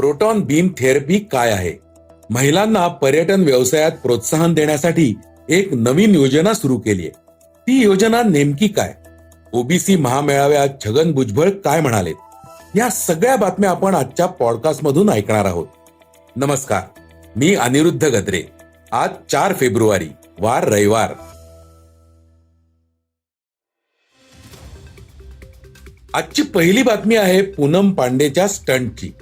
Proton beam therapy काय आहे? महिलांना पर्यटन व्यवसायात प्रोत्साहन देण्यासाठी एक नवीन योजना सुरू केली आहे. ती योजना नेमकी काय? ओबीसी महामेळाव्यात छगन भुजबळ काय म्हणाले? या सगळ्या बातम्या आपण आजच्या पॉडकास्ट मधून ऐकणार आहोत. नमस्कार मी अनिरुद्ध गद्रे. आज चार फेब्रुवारी वार रविवार. आजची पहिली बातमी आहे पूनम पांडेच्या स्टंटची.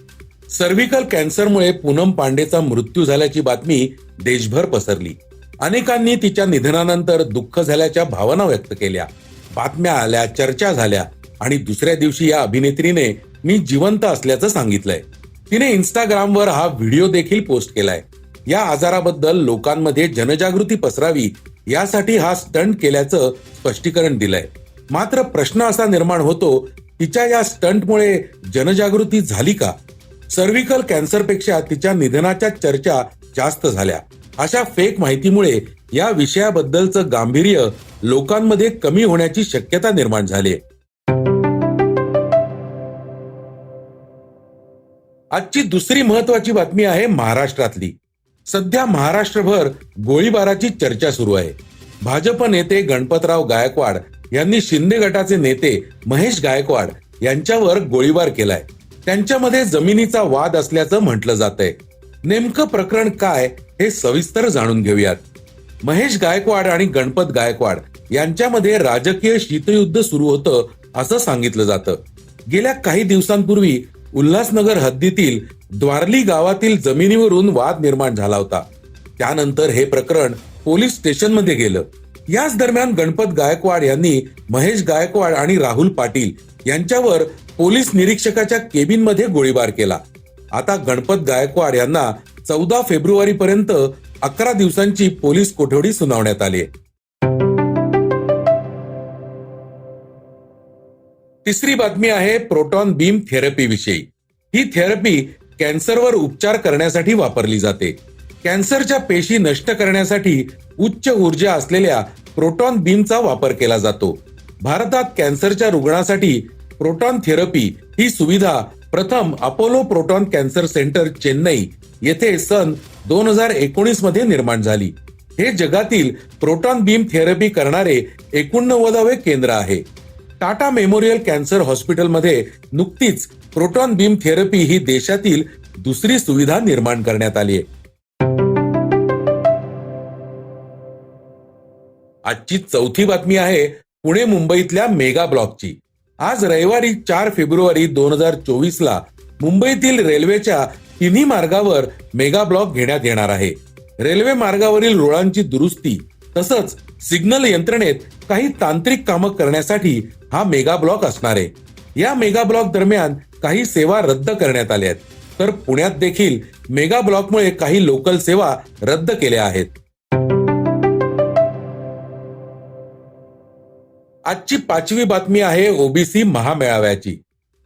सर्व्हिकल कॅन्सरमुळे पूनम पांडेचा मृत्यू झाल्याची बातमी देशभर पसरली. अनेकांनी तिच्या निधनानंतर दुःख झाल्याच्या भावना व्यक्त केल्या. बातम्या आल्या चर्चा झाल्या आणि दुसऱ्या दिवशी या अभिनेत्रीने मी जिवंत असल्याचं सांगितलंय. तिने इंस्टाग्रामवर हा व्हिडिओ देखील पोस्ट केलाय. या आजाराबद्दल लोकांमध्ये जनजागृती पसरावी यासाठी हा स्टंट केल्याचं स्पष्टीकरण दिलंय. मात्र प्रश्न असा निर्माण होतो तिच्या या स्टंटमुळे जनजागृती झाली का? सर्व्हिकल कॅन्सरपेक्षा तिच्या निधनाच्या चर्चा जास्त झाल्या. अशा फेक माहितीमुळे या विषयाबद्दलचं गांभीर्य लोकांमध्ये कमी होण्याची शक्यता निर्माण झाली आजची दुसरी महत्वाची बातमी आहे महाराष्ट्रातली. सध्या महाराष्ट्रभर गोळीबाराची चर्चा सुरू आहे. भाजप नेते गणपतराव गायकवाड यांनी शिंदे गटाचे नेते महेश गायकवाड यांच्यावर गोळीबार केलाय. त्यांच्यामध्ये जमिनीचा वाद असल्याचं म्हटलं जात आहे नेमकं प्रकरण काय हे सविस्तर जाणून घेऊयात. महेश गायकवाड आणि गणपत गायकवाड यांच्यामध्ये राजकीय शीतयुद्ध सुरू होतं असं सांगितलं जातं. गेल्या काही दिवसांपूर्वी उल्हासनगर हद्दीतील द्वारली गावातील जमिनीवरून वाद निर्माण झाला होता. त्यानंतर हे प्रकरण पोलीस स्टेशनमध्ये गेलं. याच दरम्यान गणपत गायकवाड यांनी महेश गायकवाड आणि राहुल पाटील यांच्यावर पोलीस निरीक्षकाच्या केबिनमध्ये गोळीबार केला. आता गणपत गायकवाड यांना चौदा फेब्रुवारी पर्यंत अकरा दिवसांची पोलीस कोठडी सुनावण्यात आली तिसरी बातमी आहे प्रोटॉन बीम थेरपी विषयी ही थेरपी कॅन्सरवर उपचार करण्यासाठी वापरली जाते. कॅन्सरच्या पेशी नष्ट करण्यासाठी उच्च ऊर्जा असलेल्या प्रोटॉन बीमचा वापर केला जातो. भारतात कॅन्सरच्या रुग्णासाठी प्रोटॉन थेरपी ही सुविधा प्रथम Apollo Proton cancer centre Chennai येथे सन दोन हजार एकोणीसमध्ये निर्माण झाली. हे जगातील प्रोटॉन बीम थेरपी करणारे एकोणनव्वदावे केंद्र आहे. टाटा मेमोरियल कॅन्सर हॉस्पिटलमध्ये नुकतीच प्रोटॉन बीम थेरपी ही देशातील दुसरी सुविधा निर्माण करण्यात आली आहे. आजची चौथी बातमी आहे पुणे मुंबईतल्या मेगा ब्लॉकची. आज रविवारी चार फेब्रुवारी दोन हजार चोवीस ला मुंबईतील रेल्वेच्या तिन्ही मार्गावर मेगा ब्लॉक घेण्यात येणार आहे. रेल्वे मार्गावरील रुळांची दुरुस्ती तसंच सिग्नल यंत्रणेत काही तांत्रिक कामं करण्यासाठी हा मेगा ब्लॉक असणार आहे. या मेगा ब्लॉक दरम्यान काही सेवा रद्द करण्यात आल्या आहेत. तर पुण्यात देखील मेगा ब्लॉकमुळे काही लोकल सेवा रद्द केल्या आहेत. आजची पाचवी बातमी आहे ओबीसी महामेळाव्याची.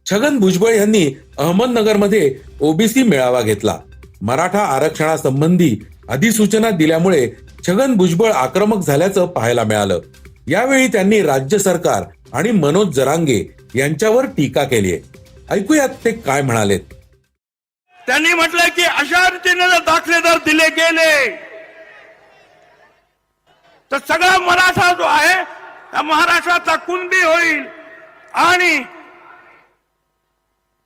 छगन भुजबळ यांनी अहमदनगरमध्ये ओबीसी मेळावा घेतला. मराठा आरक्षणासंबंधी अधिसूचना दिल्यामुळे छगन भुजबळ आक्रमक झाल्याचं पाहायला मिळालं. यावेळी त्यांनी राज्य सरकार आणि मनोज जरांगे यांच्यावर टीका केली आहे. ऐकूयात ते काय म्हणालेत. त्यांनी म्हटलं की अशा रीतीने जर दाखले जर दिले गेले तर सगळा मराठा जो आहे महाराष्ट्राचा कुणबी होईल. आणि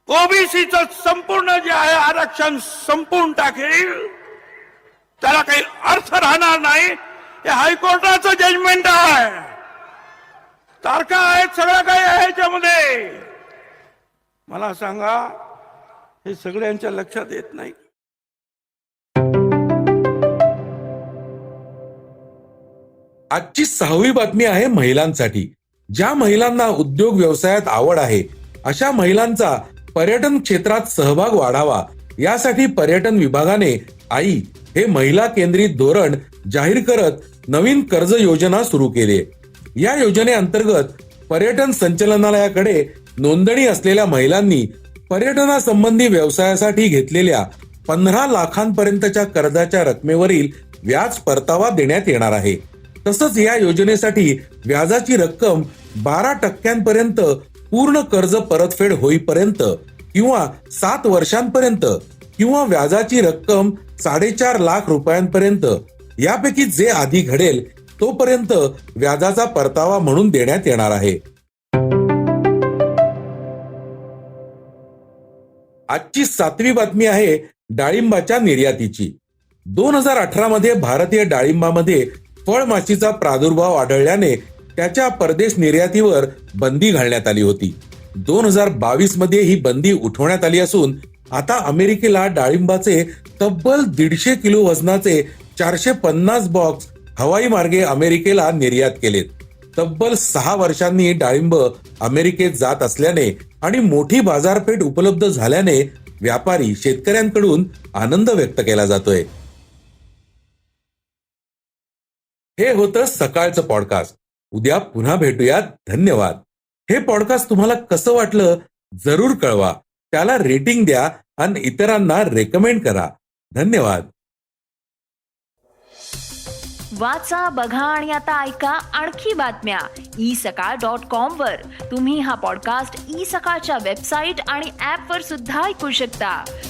ओबीसीच संपूर्ण जे आहे आरक्षण संपून टाकेल. त्याला काही अर्थ राहणार नाही. हे हायकोर्टाचं जजमेंट आहे. तारखा आहेत सगळं काही आहे याच्यामध्ये. मला सांगा हे सगळ्यांच्या लक्षात येत नाही. आजची सहावी बातमी आहे महिलांसाठी. ज्या महिलांना उद्योग व्यवसायात आवड आहे अशा महिलांचा पर्यटन क्षेत्रात सहभाग वाढावा. यासाठी पर्यटन विभागाने आई हे महिला केंद्रित धोरण जाहीर करत नवीन कर्ज योजना सुरू केली. या योजनेअंतर्गत पर्यटन संचालनालयाकडे नोंदणी असलेल्या महिलांनी पर्यटनासंबंधी व्यवसायासाठी घेतलेल्या पंधरा लाखांपर्यंतच्या कर्जाच्या रकमेवरील व्याज परतावा देण्यात येणार आहे. तसंच या योजनेसाठी व्याजाची रक्कम बारा टक्क्यांपर्यंत पूर्ण कर्ज परतफेड होईपर्यंत किंवा सात वर्षांपर्यंत किंवा व्याजाची रक्कम साडेचार लाख रुपयांपर्यंत. यापैकी जे आधी घडेल तोपर्यंत व्याजाचा परतावा म्हणून देण्यात येणार आहे. आजची सातवी बातमी आहे डाळिंबाच्या निर्यातीची. दोन हजार अठरा मध्ये भारतीय डाळिंबामध्ये फळमाशीचा प्रादुर्भाव आढळल्याने त्याच्या परदेश निर्यातीवर बंदी घालण्यात आली होती. दोन हजार बावीसमध्ये ही बंदी उठवण्यात आली असून आता अमेरिकेला डाळिंबाचे तब्बल दीडशे किलो वजनाचे चारशे पन्नास बॉक्स हवाई मार्गे अमेरिकेला निर्यात केलेत. तब्बल सहा वर्षांनी डाळिंब अमेरिकेत जात असल्याने आणि मोठी बाजारपेठ उपलब्ध झाल्याने व्यापारी शेतकऱ्यांकडून आनंद व्यक्त केला जातोय. हे होतं सकाळचं पॉडकास्ट उद्या पुन्हा भेटूयात. धन्यवाद. हे पॉडकास्ट तुम्हाला कसं वाटलं जरूर कळवा. त्याला रेटिंग द्या आणि इतरांना रेकमेंड करा. धन्यवाद. वाचा बघा आणि आता ऐका आणखी बातम्या. ई सकाळ डॉट कॉम वर. तुम्ही हा पॉडकास्ट ई सकाळच्या वेबसाईट आणि ऍप वर सुद्धा ऐकू शकता.